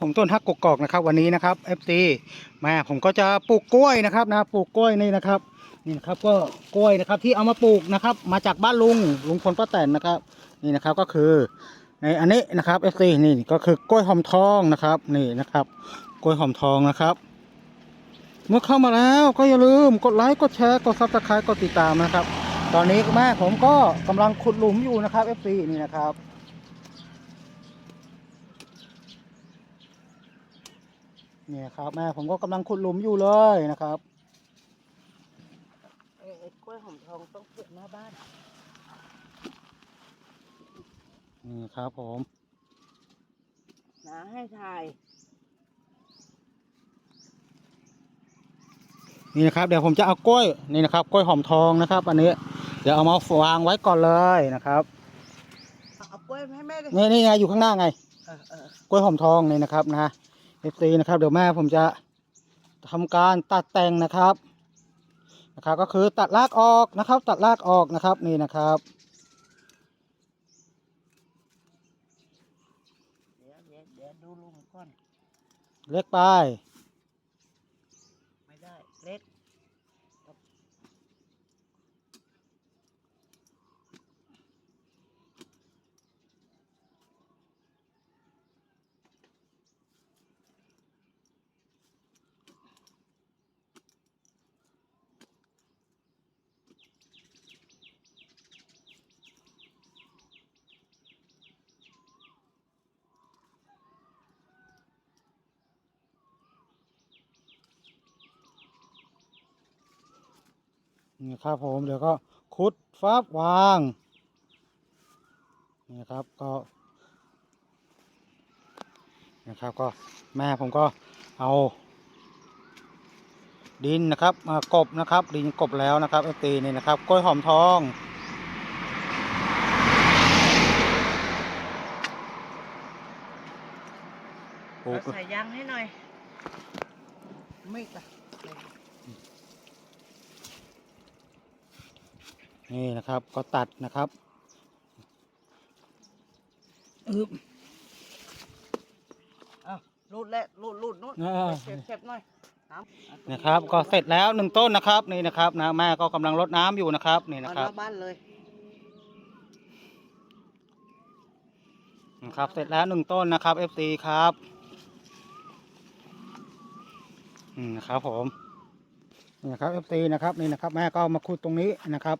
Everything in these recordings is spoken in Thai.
ผมต้นฮักกกอกนะครับวันนี้นะครับ FC แม่ผมก็จะปลูกกล้วยนะครับนะปลูกกล้วยนี่นะครับนี่นะครับก็กล้วยนะครับที่เอามาปลูกนะครับ มาจากบ้านลุงลุงพลป้าแตนนะครับ นี่นะครับก็คือในอันนี้นะครับ FC นี่ก็คือกล้วยหอมทองนะครับนี่นะครับ กล้วยหอมทองนะครับ เมื่อเข้ามาแล้วก็อย่าลืมกดไลค์กดแชร์กดซับสไครต์กดติดตามนะครับ ตอนนี้แม่ผมก็กำลังขุดหลุมอยู่นะครับ FC นี่นะครับ เนี่ยครับ แม่ผมก็กำลังขุดหลุมอยู่เลยนะครับเอ้ยไอ้กล้วยหอมทองต้องปลูกหน้าบ้านนี่ครับผมนะให้ถ่ายนี่นะครับเดี๋ยวผมจะเอากล้วยนี่นะครับกล้วยหอมทองนะครับ อันนี้ เดี๋ยวเอามาวางไว้ก่อนเลยนะครับเอากล้วยให้แม่ดินี่นี่ไงอยู่ข้างหน้าไงเออเออกล้วยหอมทองนี่นะครับนะ เอฟซีนะครับ เดี๋ยวแม่ผมจะทำการตัดแต่งนะครับนะครับ ก็คือตัดรากออกนะครับ ตัดรากออกนะครับนี่นะครับเดี๋ยวดูลุงก่อนเล็กไป นี่ครับผมเดี๋ยวก็คุดฟับวางนี่ครับก็นะครับก็แม่ผมก็เอาดินนะครับมากบนะครับดินกบแล้วนะครับเอตีนี่นะครับกล้วยหอมทองปลูกใส่ยางให้หน่อยไม่จ้ะ นี่นะครับก็ตัดนะครับอึ๊บเอารูดและรูดรูดนู้นอ่าเช็ดเช็ดหน่อยน้ำนะครับ ก็เสร็จแล้วหนึ่งต้นนะครับนี่นะครับนะแม่ก็กำลังรดน้ำอยู่นะครับนี่เอานะหครับน้าบ้านเลยนะครับเสร็จแล้วหนึ่งต้นนะครับ FC ครับอืมนะครับผมนี่นะครับ FC นะครับนี่นะครับ แม่ก็มาขุดตรงนี้นะครับ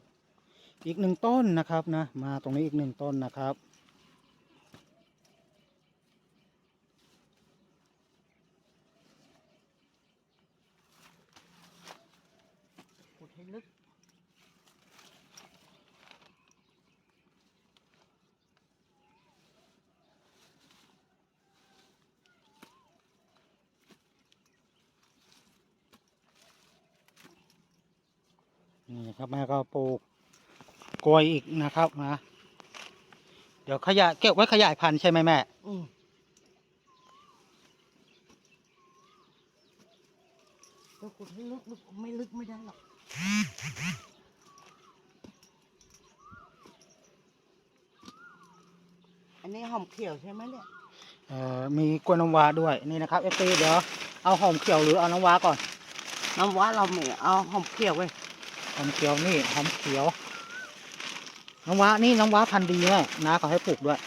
อีกหนึ่งต้นนะครับนะ มาตรงนี้อีกหนึ่งต้นนะครับ ขุดให้ลึกนี่ครับแม่ก็ปลูก กล้วยอีกนะครับนะเดี๋ยวขยายเก็บไว้ขยายพันธุ์ใช่ไหมแม่ อืมก็ขุดให้ลึกลึกไม่ลึกไม่ได้หรอก อันนี้หอมเขียวใช่ไหมเนี่ย เอ่อมีกล้วยน้ำว้าด้วยนี่นะครับเอฟซีเดี๋ยวเอาหอมเขียวหรือเอาน้ำว้าก่อนน้ำว้าเราไม่เอาหอมเขียวไว้หอมเขียวนี่หอมเขียว น้ำว้านี่น้ำว้าพันธุ์ดีแม่น้าเขาให้ปลูกด้วย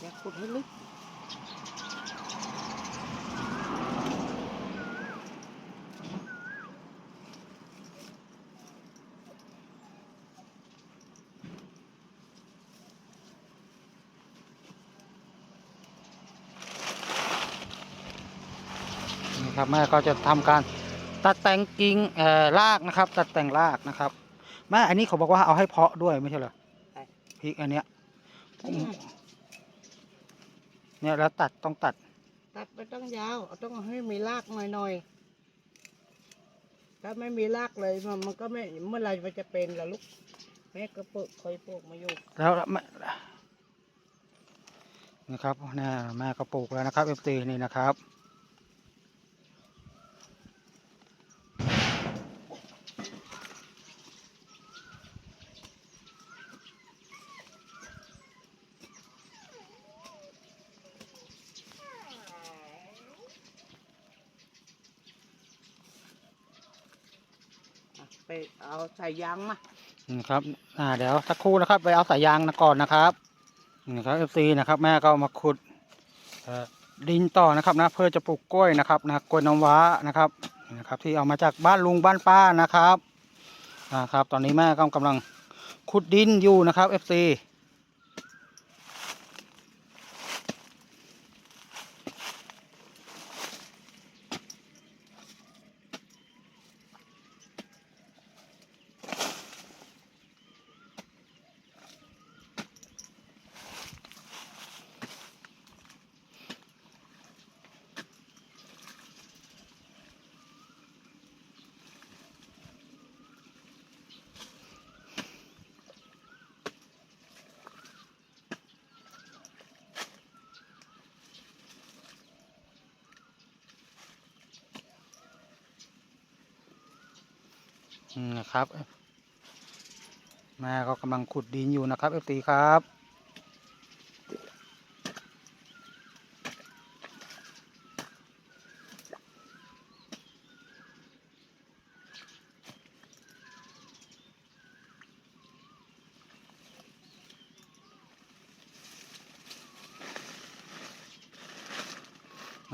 อย่าขุดให้ลึกนี่ครับแม่ก็จะทำการ ตัดแต่งกิ่งเอ่อรากนะครับ ตัดแต่งรากนะครับแม่อันนี้เขาบอกว่าเอาให้เพาะด้วยไม่ใช่เหรอพริกอันเนี้ยเนี่ยแล้วตัดต้องตัด ตัดไม่ต้องยาวเอาต้องให้มีรากหน่อยๆถ้าไม่มีรากเลยมันมันก็ไม่เมื่อไหรมันจะเป็นล่ะลูกแม่ก็ปลูกคอยปลูกมาอยู่แล้วแม่นะครับเนี่ยแม่ก็ปลูกแล้วนะครับเอฟซีนี่นะครับ ไปเอาสายยางมานี่ครับอ่าเดี๋ยวสักครู่นะครับ ไปเอาสายยางนะก่อนนะครับนี่ครับเอฟซีนะครับ แม่ก็มาขุดดินต่อนะครับนะเพื่อจะปลูกกล้วยนะครับนะกล้วยน้ำว้านะครับนะครับ ที่เอามาจากบ้านลุงบ้านป้านะครับนะครับ ตอนนี้แม่ก็กำลังขุดดินอยู่นะครับเอฟซี นะครับ แม่ก็กำลังขุดดินอยู่นะครับเอฟซีครับ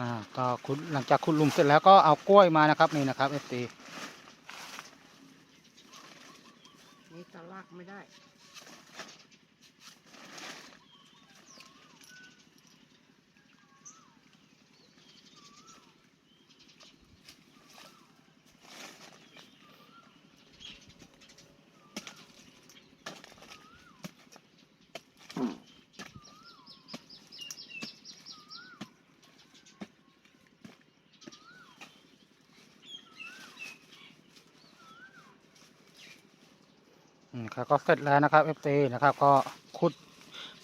อ่าก็ขุดหลังจากขุดลุมเสร็จแล้วก็เอากล้วยมานะครับนี่นะครับเอฟซี นี่ตะลาก ไม่ได้ ครับก็เสร็จแล้วนะครับ FC นะครับ ก็ขุด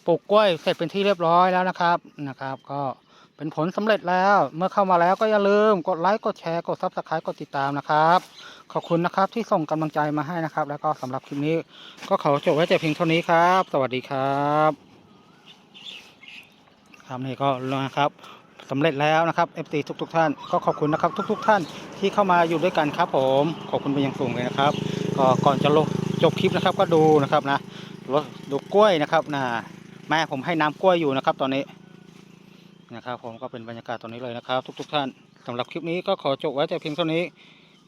ปลูกกล้วยเสร็จเป็นที่เรียบร้อยแล้วนะครับนะครับ ก็เป็นผลสำเร็จแล้วเมื่อเข้ามาแล้วก็อย่าลืมกดไลค์กดแชร์กดซับสไครต์กดติดตามนะครับ ขอบคุณนะครับที่ส่งกำลังใจมาให้นะครับ แล้วก็สำหรับคลิปนี้ ก็ขอจบไว้แต่เพียงเท่านี้ครับ สวัสดีครับครับนี่ก็นะครับสำเร็จแล้วนะครับ FC ทุกทุกๆท่านก็ขอบคุณนะครับทุกๆท่านที่เข้ามาอยู่ด้วยกันครับผม ขอบคุณเป็นอย่างสูงเลยนะครับ ก็ก่อนจะลง จบคลิปนะครับก็ดูนะครับนะรถดูกล้วยนะครับนะแม่ผมให้น้ำกล้วยอยู่นะครับ ตอนนี้นะครับ ผมก็เป็นบรรยากาศตอนนี้เลยนะครับ ทุก ๆ ท่านสำหรับคลิปนี้ก็ขอจบไว้แต่เพียงเท่านี้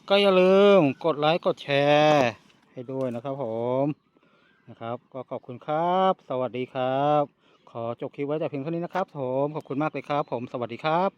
ก็อย่าลืมกดไลค์กดแชร์ให้ด้วยนะครับผมนะครับ ก็ขอบคุณครับ สวัสดีครับ ขอจบคลิปไว้แต่เพียงเท่านี้นะครับ ผมขอบคุณมากเลยครับ ผมสวัสดีครับ